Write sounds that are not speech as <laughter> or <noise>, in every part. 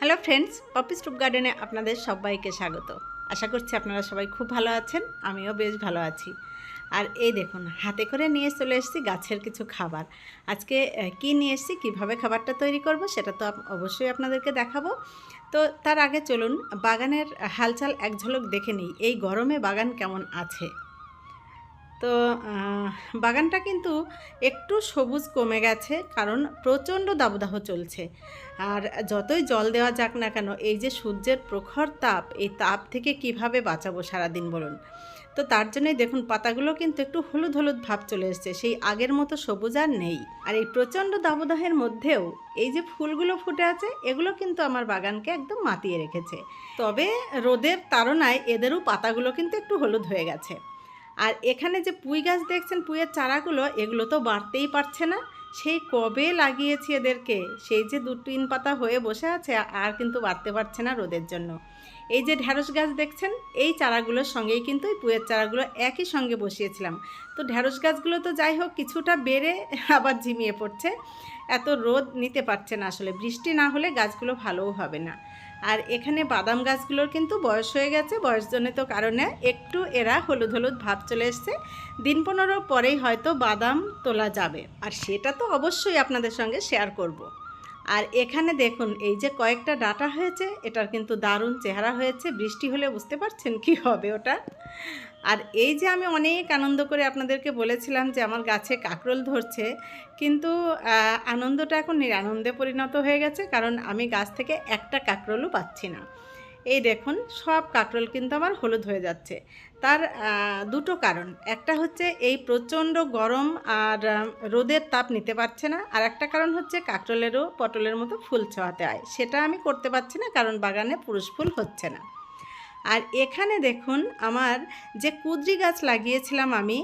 Hello friends poppy stoop গার্ডেনে আপনাদের সবাইকে স্বাগত। আশা করছি আপনারা সবাই খুব ভালো আছেন, আমিও বেশ ভালো আছি। আর এই দেখুন, হাতে করে নিয়ে চলে এসেছি গাছের কিছু খাবার। আজকে কি নিয়ে এসেছি, কীভাবে খাবারটা তৈরি করব সেটা তো অবশ্যই আপনাদেরকে দেখাবো। তো তার আগে চলুন, বাগানের হালচাল এক ঝলক দেখে নিই, এই গরমে বাগান কেমন আছে? তো বাগানটা কিন্তু একটু সবুজ কমে গেছে, কারণ প্রচণ্ড দাবদাহ চলছে। আর যতই জল দেওয়া যাক না কেন, এই যে সূর্যের প্রখর তাপ, এই তাপ থেকে কীভাবে বাঁচাবো সারাদিন বলুন? তো তার জন্যই দেখুন, পাতাগুলো কিন্তু একটু হলুদ হলুদ ভাব চলে এসছে, সেই আগের মতো সবুজ আর নেই। আর এই প্রচণ্ড দাবদাহের মধ্যেও এই যে ফুলগুলো ফুটে আছে, এগুলো কিন্তু আমার বাগানকে একদম মাতিয়ে রেখেছে। তবে রোদের তাড়নায় এদেরও পাতাগুলো কিন্তু একটু হলুদ হয়ে গেছে। আর এখানে যে পুঁই গাছ দেখছেন, পুঁইয়ের চারাগুলো, এগুলো তো বাড়তেই পারছে না। সেই কবে লাগিয়েছি এদেরকে? সেই যে দু তিন পাতা হয়ে বসে আছে, আর কিন্তু বাড়তে পারছে না রোদের জন্য। এই যে ঢ্যাঁড়স গাছ দেখছেন, এই চারাগুলোর সঙ্গেই কিন্তু এই পুয়ের চারাগুলো একই সঙ্গে বসিয়েছিলাম। তো ঢ্যাঁড়স গাছগুলো তো যাই হোক, কিছুটা বেড়ে <laughs> আবার ঝিমিয়ে পড়ছে। এত রোদ নিতে পারছে না আসলে, বৃষ্টি না হলে গাছগুলো ভালোও হবে না। আর এখানে বাদাম গাছগুলোর কিন্তু বয়স হয়ে গেছে, বয়সজনিত কারণে একটু এরা হলুদ হলুদ ভাব চলে এসছে। দিন পনেরো পরেই হয়তো বাদাম তোলা যাবে। আর সেটা তো অবশ্যই আপনাদের সঙ্গে শেয়ার করব। আর এখানে দেখুন, এই যে কয়েকটা ডাটা হয়েছে, এটার কিন্তু দারুণ চেহারা হয়েছে। বৃষ্টি হলে বুঝতে পারছেন কি হবে ওটা। আর এই যে আমি অনেক আনন্দ করে আপনাদেরকে বলেছিলাম যে আমার গাছে কাকরোল ধরছে, কিন্তু আনন্দটা এখন নিরানন্দে পরিণত হয়ে গেছে, কারণ আমি গাছ থেকে একটা কাকরোলও পাচ্ছি না। এই দেখুন, সব কাকরোল কিন্তু আমার হলুদ হয়ে যাচ্ছে। তার দুটো কারণ। একটা হচ্ছে এই প্রচণ্ড গরম আর রোদের তাপ নিতে পারছে না, আর একটা কারণ হচ্ছে কাকরোলেরও পটলের মতো ফুল ছোঁয়াতে হয় সেটা আমি করতে পারছি না, কারণ বাগানে পুরুষ ফুল হচ্ছে না। আর এখানে দেখুন আমার যে কুদ্রি গাছ লাগিয়েছিলাম আমি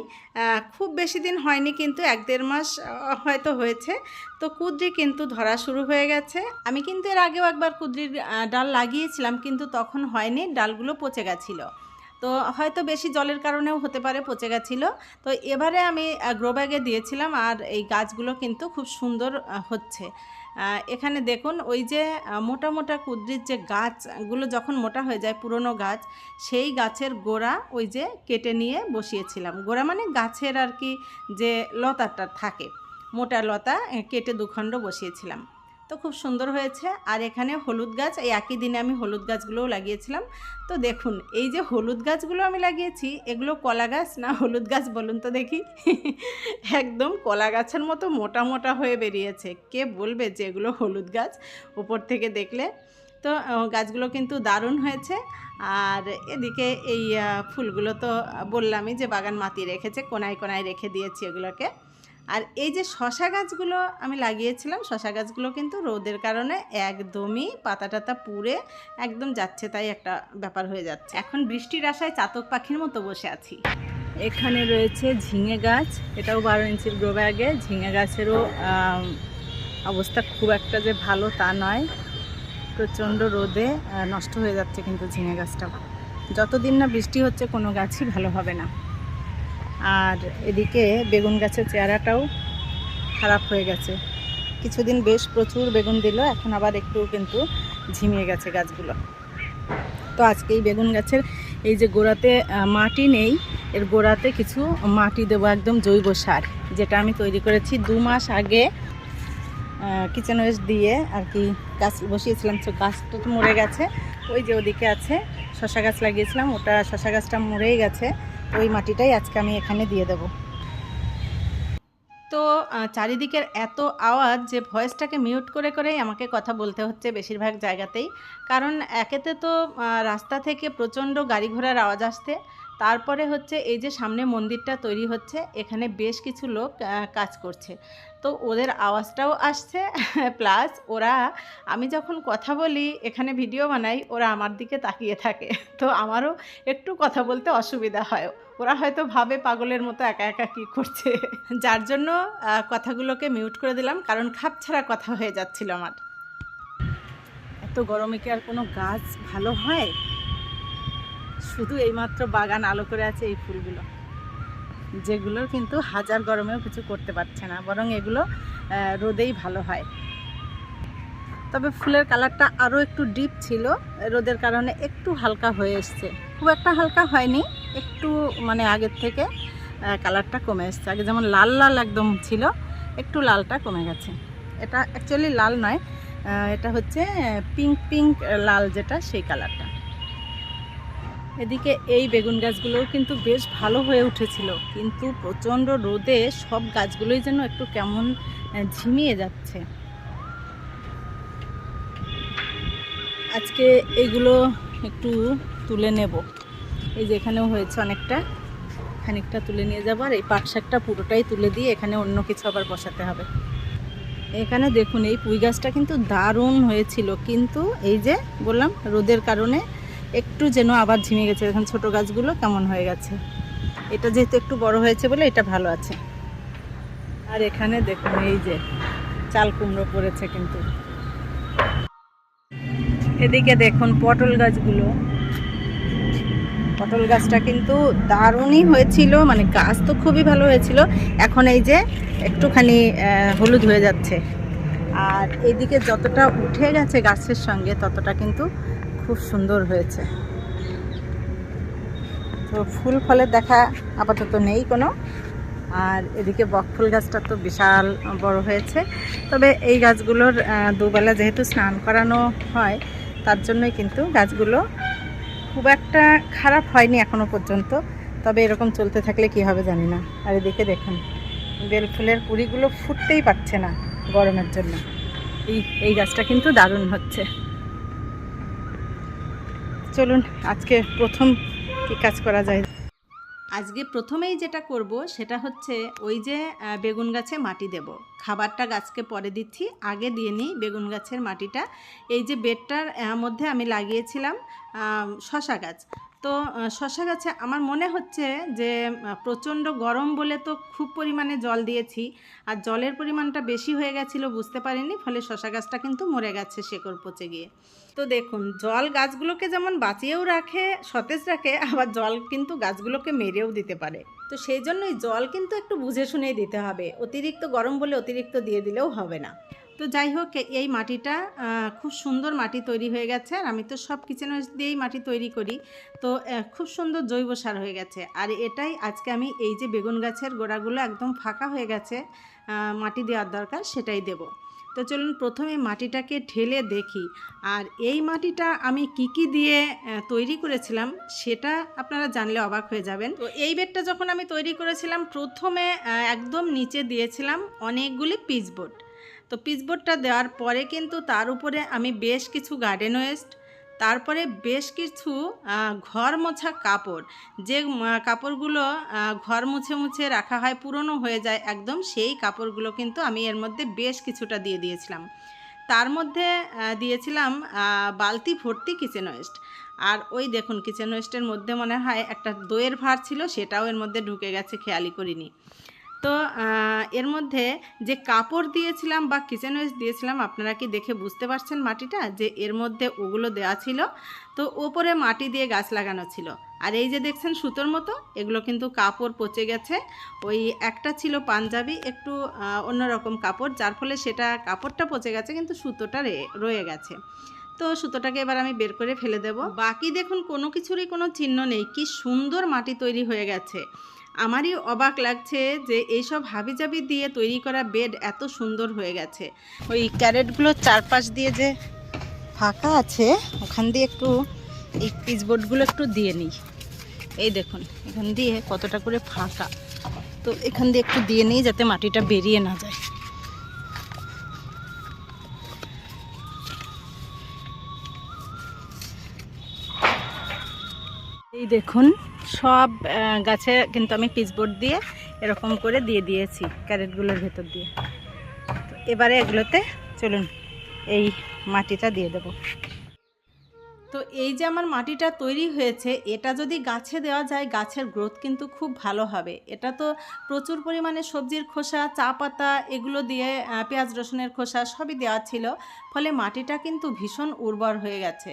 খুব বেশি দিন হয়নি কিন্তু এক দেড় মাস হয়তো হয়েছে। তো কুদ্রি কিন্তু ধরা শুরু হয়ে গেছে। আমি কিন্তু এর আগেও একবার কুদ্রির ডাল লাগিয়েছিলাম কিন্তু তখন হয়নি, ডালগুলো পচে গেছিল। তো হয়তো বেশি জলের কারণেও হতে পারে, পচে গেছিল। তো এবারে আমি গ্রো ব্যাগে দিয়েছিলাম আর এই গাছগুলো কিন্তু খুব সুন্দর হচ্ছে। এখানে দেখুন, ওই যে মোটা মোটা কুদ্রির যে গাছগুলো যখন মোটা হয়ে যায়, পুরনো গাছ, সেই গাছের গোড়া ওই যে কেটে নিয়ে বসিয়েছিলাম। গোড়া মানে গাছের আর কি যে লতাটা থাকে, মোটা লতা কেটে দুখণ্ড বসিয়েছিলাম। তো খুব সুন্দর হয়েছে। আর এখানে হলুদ গাছ, এই একই দিনে আমি হলুদ গাছগুলোও লাগিয়েছিলাম। তো দেখুন, এই যে হলুদ গাছগুলো আমি লাগিয়েছি, এগুলো কলা গাছ না হলুদ গাছ বলুন তো দেখি? একদম কলা গাছের মতো মোটা মোটা হয়ে বেরিয়েছে। কে বলবে যে এগুলো হলুদ গাছ? উপর থেকে দেখলে। তো গাছগুলো কিন্তু দারুণ হয়েছে। আর এদিকে এই ফুলগুলো তো বললামই যে বাগান মাতিয়ে রেখেছে, কোনায় কোনায় রেখে দিয়েছি এগুলোকে। আর এই যে শশা গাছগুলো আমি লাগিয়েছিলাম, শশা গাছগুলো কিন্তু রোদের কারণে একদমই পাতা টাতা পুড়ে একদম যাচ্ছে তাই একটা ব্যাপার হয়ে যাচ্ছে। এখন বৃষ্টির আশায় চাতক পাখির মতো বসে আছি। এখানে রয়েছে ঝিঙে গাছ, এটাও বারো ইঞ্চির গ্রো ব্যাগে ঝিঙে গাছেরও অবস্থা খুব একটা যে ভালো তা নয়। প্রচণ্ড রোদে নষ্ট হয়ে যাচ্ছে কিন্তু ঝিঙে গাছটা। যতদিন না বৃষ্টি হচ্ছে কোনো গাছই ভালো হবে না। আর এদিকে বেগুন গাছের চেহারাটাও খারাপ হয়ে গেছে। কিছুদিন বেশ প্রচুর বেগুন দিল, এখন আবার একটু কিন্তু ঝিমিয়ে গেছে গাছগুলো। তো আজকে এই বেগুন গাছের এই যে গোড়াতে মাটি নেই, এর গোড়াতে কিছু মাটি দেবো, একদম জৈব সার, যেটা আমি তৈরি করেছি দু মাস আগে কিচেন ওয়েস্ট দিয়ে আর কি গাছ বসিয়েছিলাম। তো গাছটা তো মরে গেছে, ওই যে ওদিকে আছে, শশা গাছ লাগিয়েছিলাম, ওটা শশা গাছটা মরেই গেছে। ওই মাটিটাই আজকে আমি এখানে দিয়ে দেবো। তো চারিদিকের এত আওয়াজ যে ভয়েসটাকে মিউট করে, করেই আমাকে কথা বলতে হচ্ছে বেশিরভাগ জায়গাতেই। কারণ একেতে তো রাস্তা থেকে প্রচণ্ড গাড়ি ঘোড়ার আওয়াজ আসছে। তারপরে হচ্ছে এই যে সামনে মন্দিরটা তৈরি হচ্ছে, এখানে বেশ কিছু লোক কাজ করছে। তো ওদের আওয়াজটাও আসছে, <laughs> প্লাস ওরা, আমি যখন কথা বলি, এখানে ভিডিও বানাই, ওরা আমার দিকে তাকিয়ে থাকে। <laughs> তো আমারও একটু কথা বলতে অসুবিধা হয়। ওরা হয়তো ভাবে পাগলের মতো একা একা কী করছে। যার জন্য কথাগুলোকে মিউট করে দিলাম, কারণ খাপ ছাড়া কথা হয়ে যাচ্ছিল আমার। এত গরমে কি আর কোনো গাছ ভালো হয়? শুধু এইমাত্র বাগান আলো করে আছে এই ফুলগুলো। যেগুলো কিন্তু হাজার গরমেও কিছু করতে পারছে না, বরং এগুলো রোদেই ভালো হয়। তবে ফুলের কালারটা আরও একটু ডিপ ছিল, রোদের কারণে একটু হালকা হয়ে এসছে। খুব একটা হালকা হয়নি, একটু মানে আগের থেকে কালারটা কমে এসছে। আগে যেমন লাল লাল একদম ছিল, একটু লালটা কমে গেছে। এটা অ্যাকচুয়ালি লাল নয় এটা হচ্ছে পিঙ্ক পিঙ্ক লাল যেটা, সেই কালারটা এদিকে এই বেগুন গাছগুলোও কিন্তু বেশ ভালো হয়ে উঠেছিল, কিন্তু প্রচণ্ড রোদে সব গাছগুলোই যেন একটু কেমন ঝিমিয়ে যাচ্ছে। আজকে এগুলো একটু তুলে নেব। এই যে এখানেও হয়েছে অনেকটা। খানিকটা তুলে নিয়ে যাব আর এই পাট শাকটা পুরোটাই তুলে দিয়ে এখানে অন্য কিছু আবার বসাতে হবে। এখানে দেখুন, এই পুঁই গাছটা কিন্তু দারুণ হয়েছিল। কিন্তু এই যে বললাম, রোদের কারণে একটু যেন আবার ঝিমে গেছে। এখন ছোট গাছগুলো কেমন হয়ে গেছে। এটা যেহেতু একটু বড় হয়েছে বলে এটা ভালো আছে। আর এখানে দেখুন, এই যে চাল কুমড়ো পড়েছে কিন্তু। এদিকে দেখুন, পটল গাছগুলো। পটল গাছটা কিন্তু দারুণই হয়েছিল মানে গাছ তো খুবই ভালো হয়েছিল। এখন এই যে একটুখানি হলুদ হয়ে যাচ্ছে। আর এদিকে যতটা উঠে গেছে গাছের সঙ্গে, ততটা কিন্তু খুব সুন্দর হয়েছে। তো ফুল ফলের দেখা আপাতত নেই কোনো। আর এদিকে বকফুল গাছটা তো বিশাল বড় হয়েছে। তবে এই গাছগুলোর দুবেলা যেহেতু স্নান করানো হয়, তার জন্যই কিন্তু গাছগুলো খুব একটা খারাপ হয়নি এখনও পর্যন্ত, তবে এরকম চলতে থাকলে কি হবে জানি না। আর এদিকে দেখুন, বেল ফুলের কুড়িগুলো ফুটতেই পারছে না গরমের জন্য। এই এই গাছটা কিন্তু দারুণ হচ্ছে। চলুন, আজকে প্রথম কি কাজ করা যায়? আজকে প্রথমেই যেটা করব সেটা হচ্ছে ওই যে বেগুন গাছে মাটি দেব। খাবারটা গাছকে পরে দিচ্ছি। আগে দিয়ে নিই বেগুন গাছের মাটিটা। এই যে বেডটার মধ্যে আমি লাগিয়েছিলাম শশা গাছ। তো শশা গাছে আমার মনে হচ্ছে যে প্রচণ্ড গরম বলে তো খুব পরিমাণে জল দিয়েছি। আর জলের পরিমাণটা বেশি হয়ে গেছিল বুঝতে পারিনি, ফলে শশা গাছটা কিন্তু মরে গেছে শেকড় পচে গিয়ে। তো দেখুন, জল গাছগুলোকে যেমন বাঁচিয়েও রাখে, সতেজ রাখে, আবার জল কিন্তু গাছগুলোকে মেরেও দিতে পারে। তো সেই জন্যই জল কিন্তু একটু বুঝে শুনেই দিতে হবে। অতিরিক্ত গরম বলে অতিরিক্ত দিয়ে দিলেও হবে না। তো যাই হোক, এই মাটিটা খুব সুন্দর মাটি তৈরি হয়ে গেছে আর আমি তো সব কিচেন দিয়েই মাটি তৈরি করি। তো খুব সুন্দর জৈব সার হয়ে গেছে। আর এটাই আজকে আমি এই যে বেগুন গাছের গোড়াগুলো একদম ফাঁকা হয়ে গেছে মাটি দেওয়ার দরকার সেটাই দেব। তো চলুন প্রথমে মাটিটাকে ঢেলে দেখি। আর এই মাটিটা আমি কি কি দিয়ে তৈরি করেছিলাম সেটা আপনারা জানলে অবাক হয়ে যাবেন। তো এই বেডটা যখন আমি তৈরি করেছিলাম, প্রথমে একদম নিচে দিয়েছিলাম অনেকগুলি পিচবোর্ড তো পিচবোর্ডটা দেওয়ার পরে কিন্তু তার উপরে আমি বেশ কিছু গার্ডেন ওয়েস্ট তারপরে বেশ কিছু ঘর মোছা কাপড়। যে কাপড়গুলো ঘর মুছে মুছে রাখা হয়, পুরনো হয়ে যায়, একদম সেই কাপড়গুলো কিন্তু আমি এর মধ্যে বেশ কিছুটা দিয়ে দিয়েছিলাম। তার মধ্যে দিয়েছিলাম বালতি ভর্তি কিচেন ওয়েস্ট আর ওই দেখুন কিচেন ওয়েস্টের মধ্যে মনে হয় একটা দইয়ের ভার ছিল, সেটাও এর মধ্যে ঢুকে গেছে খেয়ালি করিনি। তো এর মধ্যে যে কাপড় দিয়েছিলাম বা কিচেন ওয়েস্ট দিয়েছিলাম, আপনারা কি দেখে বুঝতে পারছেন মাটিটা? যে এর মধ্যে ওগুলো দেওয়া ছিল। তো ওপরে মাটি দিয়ে গাছ লাগানো ছিল। আর এই যে দেখছেন সুতোর মতো, এগুলো কিন্তু কাপড় পচে গেছে। ওই একটা ছিল পাঞ্জাবি, একটু অন্যরকম কাপড়, যার ফলে সেটা কাপড়টা পচে গেছে, কিন্তু সুতোটা রয়ে গেছে। তো সুতোটাকে এবার আমি বের করে ফেলে দেব। বাকি দেখুন কোনো কিছুরই কোনো চিহ্ন নেই। কি সুন্দর মাটি তৈরি হয়ে গেছে। আমারই অবাক লাগছে যে এইসব হাবিজাবি দিয়ে তৈরি করা বেড এত সুন্দর হয়ে গেছে। ওই ক্যারেটগুলোর চারপাশ দিয়ে যে ফাঁকা আছে, ওখান দিয়ে একটু এই পিচবোর্ডগুলো একটু দিয়ে নিই। এই দেখুন, এখান দিয়ে কতটা করে ফাঁকা। তো এখান দিয়ে একটু দিয়ে নিই যাতে মাটিটা বেরিয়ে না যায়। এই দেখুন সব গাছে কিন্তু আমি পিচবোর্ড দিয়ে এরকম করে দিয়ে দিয়েছি ক্যারেটগুলোর ভেতর দিয়ে। এবারে এগুলোতে চলুন, এই মাটিটা দিয়ে দেবো। তো এই যে আমার মাটিটা তৈরি হয়েছে, এটা যদি গাছে দেওয়া যায়, গাছের গ্রোথ কিন্তু খুব ভালো হবে। এটা তো প্রচুর পরিমাণে সবজির খোসা, চা পাতা এগুলো দিয়ে পেঁয়াজ রসুনের খোসা সবই দেওয়া ছিল, ফলে মাটিটা কিন্তু ভীষণ উর্বর হয়ে গেছে।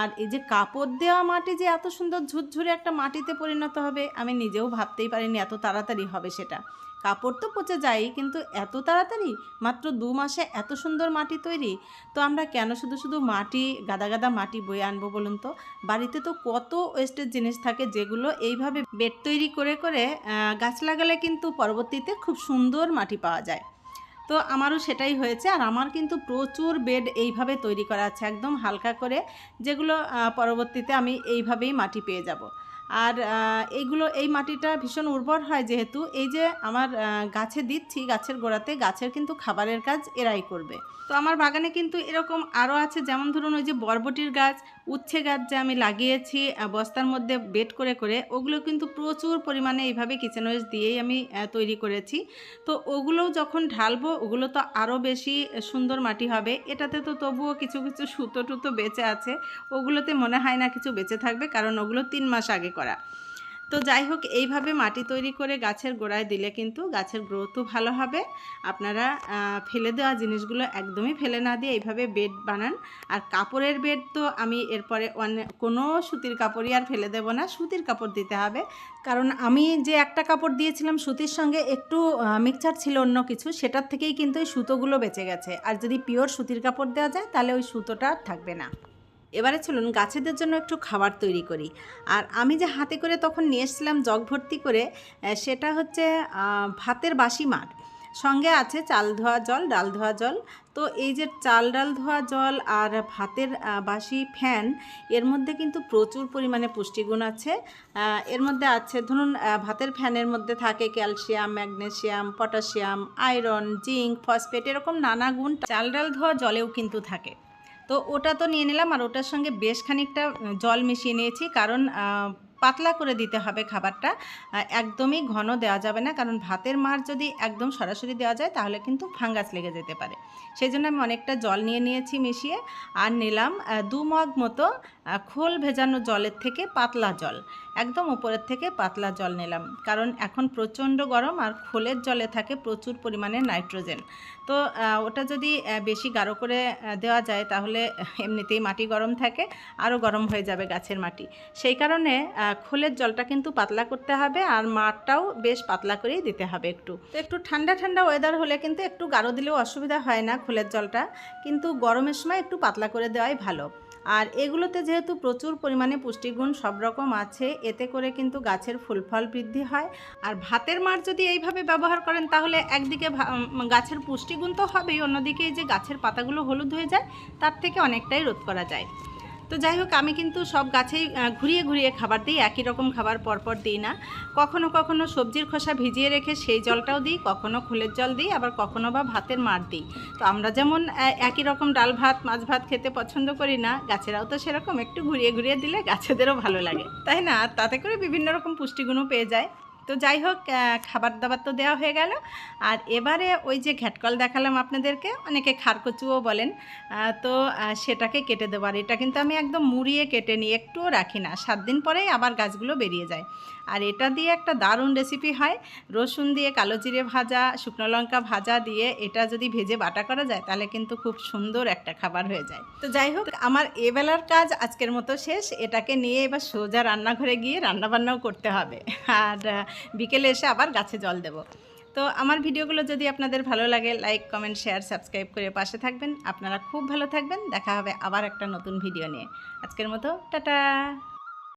আর এই যে কাপড় দেওয়া মাটি যে এত সুন্দর ঝুরঝুরে একটা মাটিতে পরিণত হবে, আমি নিজেও ভাবতেই পারিনি এত তাড়াতাড়ি হবে সেটা। কাপড় তো পচে যায় কিন্তু এত তাড়াতাড়ি? মাত্র দু মাসে এত সুন্দর মাটি তৈরি? তো আমরা কেন শুধু শুধু মাটি, গাদা গাদা মাটি বয়ে আনব বলুন তো? বাড়িতে তো কত ওয়েস্টের জিনিস থাকে যেগুলো এইভাবে বেড তৈরি করে করে গাছ লাগালে কিন্তু পরবর্তীতে খুব সুন্দর মাটি পাওয়া যায়। তো আমারও সেটাই হয়েছে আর আমার কিন্তু প্রচুর বেড এইভাবে তৈরি করা আছে একদম হালকা করে, যেগুলো পরবর্তীতে আমি এইভাবেই মাটি পেয়ে যাব। আর এইগুলো এই মাটিটা ভীষণ উর্বর হয় যেহেতু। এই যে আমার গাছে দিচ্ছি, গাছের গোড়াতে, গাছের কিন্তু খাবারের কাজ এরাই করবে। তো আমার বাগানে কিন্তু এরকম আরও আছে, যেমন ধরুন ওই যে বরবটির গাছ, উচ্ছে গাছ যে আমি লাগিয়েছি বস্তার মধ্যে বেড করে করে, ওগুলো কিন্তু প্রচুর পরিমাণে এইভাবে কিচেন ওয়েস্ট দিয়েই আমি তৈরি করেছি। তো ওগুলোও যখন ঢালবো, ওগুলো তো আরও বেশি সুন্দর মাটি হবে। এটাতে তো তবুও কিছু কিছু সুতো টুতো বেঁচে আছে। ওগুলোতে মনে হয় না কিছু বেঁচে থাকবে, কারণ ওগুলো তিন মাস আগে করা। তো যাই হোক এইভাবে মাটি তৈরি করে গাছের গোড়ায় দিলে কিন্তু গাছের গ্রোথও ভালো হবে। আপনারা ফেলে দেওয়া জিনিসগুলো একদমই ফেলে না দিয়ে এইভাবে বেড বানান। আর কাপড়ের বেড তো আমি এরপরে কোনো সুতির কাপড়ই আর ফেলে দেবো না, সুতির কাপড় দিতে হবে। কারণ আমি যে একটা কাপড় দিয়েছিলাম সুতির সঙ্গে একটু মিক্সচার ছিল অন্য কিছু, সেটার থেকেই কিন্তু ওই সুতোগুলো বেঁচে গেছে। আর যদি পিওর সুতির কাপড় দেওয়া যায়, তাহলে ওই সুতোটা থাকবে না। এবারে চলুন গাছেদের জন্য একটু খাবার তৈরি করি। আর আমি যে হাতে করে তখন নিয়ে এসেছিলাম জগ ভর্তি করে সেটা হচ্ছে ভাতের বাসি মাঠ। সঙ্গে আছে চাল ধোয়া জল, ডাল ধোয়া জল। তো এই যে চাল, ডাল ধোয়া জল আর ভাতের বাসি ফ্যান, এর মধ্যে কিন্তু প্রচুর পরিমাণে পুষ্টিগুণ আছে। এর মধ্যে আছে, ধরুন ভাতের ফ্যানের মধ্যে থাকে calcium, magnesium potassium iron, zinc, phosphate, এরকম নানা গুণ। চাল, ডাল ধোয়া জলেও কিন্তু থাকে। তো ওটা তো নিয়ে নিলাম আর ওটার সঙ্গে বেশ খানিকটা জল মিশিয়ে নিয়েছি। কারণ পাতলা করে দিতে হবে খাবারটা। একদমই ঘন দেওয়া যাবে না। কারণ ভাতের মার যদি একদম সরাসরি দেওয়া যায়, তাহলে কিন্তু ফাঙ্গাস লেগে যেতে পারে। সেই জন্য আমি অনেকটা জল নিয়ে নিয়েছি মিশিয়ে। আর নিলাম দু মগ মতো খোল ভেজানো জলের থেকে পাতলা জল। একদম উপরের থেকে পাতলা জল নিলাম। কারণ এখন প্রচণ্ড গরম আর খোলের জলে থাকে প্রচুর পরিমাণে নাইট্রোজেন। তো ওটা যদি বেশি গাঢ় করে দেওয়া যায় তাহলে এমনিতেই মাটি গরম থাকে, আরও গরম হয়ে যাবে গাছের মাটি। সেই কারণে খোলের জলটা কিন্তু পাতলা করতে হবে আর মাঠটাও বেশ পাতলা করেই দিতে হবে একটু। তো একটু ঠান্ডা ঠান্ডা ওয়েদার হলে কিন্তু একটু গাঢ় দিলেও অসুবিধা হয় না খোলের জলটা। কিন্তু গরমের সময় একটু পাতলা করে দেওয়াই ভালো। আর এগুলোতে যেহেতু প্রচুর পরিমাণে পুষ্টিগুণ সব রকম আছে, এতে করে কিন্তু গাছের ফুল ফল বৃদ্ধি হয়। আর ভাতের মার যদি এইভাবে ব্যবহার করেন, তাহলে একদিকে গাছের পুষ্টিগুণ তো হবেই, অন্যদিকে এই যে গাছের পাতাগুলো হলুদ হয়ে যায়, তার থেকে অনেকটাই রোধ করা যায়। তো যাই হোক, আমি কিন্তু সব গাছেই ঘুরিয়ে ঘুরিয়ে খাবার দিই, একই রকম খাবার পরপর দিই না। কখনো কখনো সবজির খোসা ভিজিয়ে রেখে সেই জলটাও দিই, কখনো খোলের জল দিই, আবার কখনো বা ভাতের মার দিই। তো আমরা যেমন একই রকম ডাল ভাত, মাছ ভাত খেতে পছন্দ করি না, গাছেরাও তো সেরকম, একটু ঘুরিয়ে ঘুরিয়ে দিলে গাছেদেরও ভালো লাগে। তাই না? তাতে করে বিভিন্ন রকম পুষ্টিগুণও পেয়ে যায়। তো যাই হোক খাবার দাবার তো দেওয়া হয়ে গেল। আর এবারে ওই যে ঘ্যাটকল দেখালাম আপনাদেরকে, অনেকে খারকচুও বলেন তো সেটাকে কেটে দেবো। আর এটা কিন্তু আমি একদম মুড়িয়ে কেটে নিই, একটুও রাখি না। সাত দিন পরেই আবার গাছগুলো বেরিয়ে যায়। আর এটা দিয়ে একটা দারুণ রেসিপি হয়। রসুন দিয়ে কালো জিরে ভাজা, শুকনো লঙ্কা ভাজা দিয়ে এটা যদি ভেজে বাটা করা যায়, তাহলে কিন্তু খুব সুন্দর একটা খাবার হয়ে যায়। তো যাই হোক, আমার এবেলার কাজ আজকের মতো শেষ। এটাকে নিয়ে এবার সোজা রান্নাঘরে গিয়ে রান্নাবান্নাও করতে হবে। আর বিকেলে এসে আবার গাছে জল দেব। তো আমার ভিডিওগুলো যদি আপনাদের ভালো লাগে লাইক কমেন্ট শেয়ার সাবস্ক্রাইব করে পাশে থাকবেন। আপনারা খুব ভালো থাকবেন। দেখা হবে আবার একটা নতুন ভিডিও নিয়ে। আজকের মতো, টাটা!